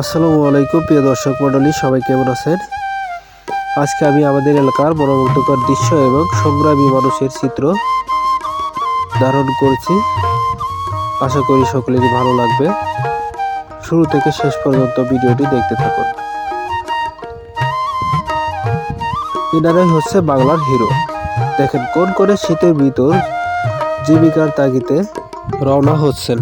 আসসালামু আলাইকুম, প্রিয় দর্শক মণ্ডলী, সবাই কেমন আছেন? আজকে আমি আমাদের এলাকার মনোমুগ্ধকর দৃশ্য এবং সংগ্রামী মানুষের চিত্র ধারণ করেছি। আশা করি সকলেরই ভালো লাগবে। শুরু থেকে শেষ পর্যন্ত ভিডিওটি দেখতে থাকুন। এনারাই হচ্ছে বাংলার হিরো। দেখেন, কোন করে শীতের ভিতর জীবিকার তাগিতে রওনা হচ্ছেন।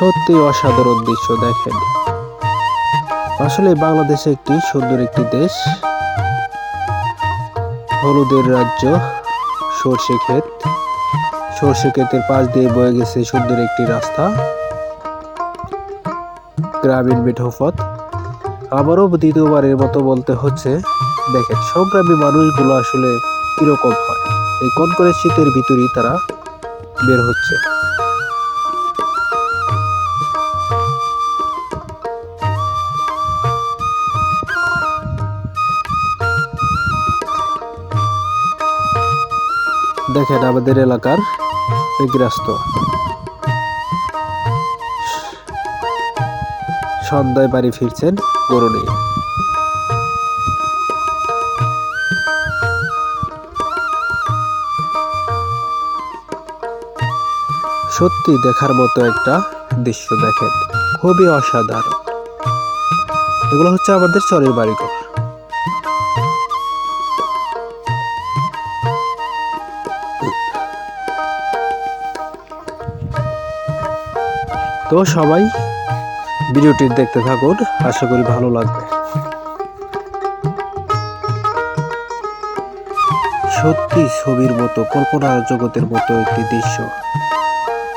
সত্যি অসাধারণ দৃশ্য দেখেন। আসলে বাংলাদেশ একটি সুন্দর একটি দেশ। হলুদের রাজ্য, সর্ষে ক্ষেত। সর্ষে ক্ষেতের পাশ দিয়ে বয়ে গেছে সুন্দর একটি রাস্তা। গ্রামীণ মিঠোপথ। আবারও দ্বিতীয়বারের মতো বলতে হচ্ছে, দেখেন, সংগ্রামী মানুষগুলো আসলে কীরকম হয়। এই কনকনে শীতের ভিতরেই তারা বের হচ্ছে। দেখেন আমাদের এলাকার গৃহস্থ সন্ধ্যায় বাড়ি ফিরছেন গরু নিয়ে সত্যি দেখার মতো একটা দৃশ্য দেখেন। খুবই অসাধারণ। এগুলো হচ্ছে আমাদের চরের বাড়িঘর। তো সবাই ভিডিওটি দেখতে থাকুন, আশা করি ভালো লাগবে। সত্যি ছবির মতো কল্পনার জগতের মতো একটি দৃশ্য।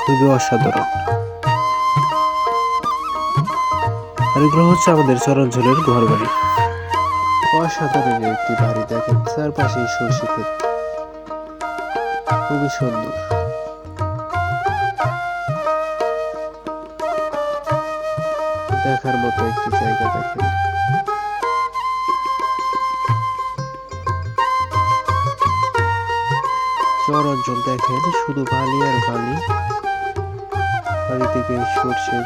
খুবই অসাধারণ। আর এগুলো হচ্ছে আমাদের চরাঞ্চলের ঘর বাড়ি অসাধারণ একটি বাড়ি, দেখেন চারপাশে সরষে খুবই সুন্দর। দেখার মতো একটি জায়গা দেখেন। চর অঞ্চল দেখেন, শুধু বালি আর বালি। বাড়ি থেকে সর্ষের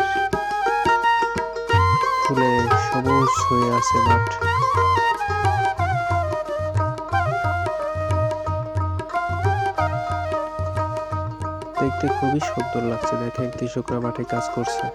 ফুলে সবুজ হয়ে আছে মাঠ। দেখতে খুবই সুন্দর লাগছে। দেখেন কৃষকরা মাঠে কাজ করছে।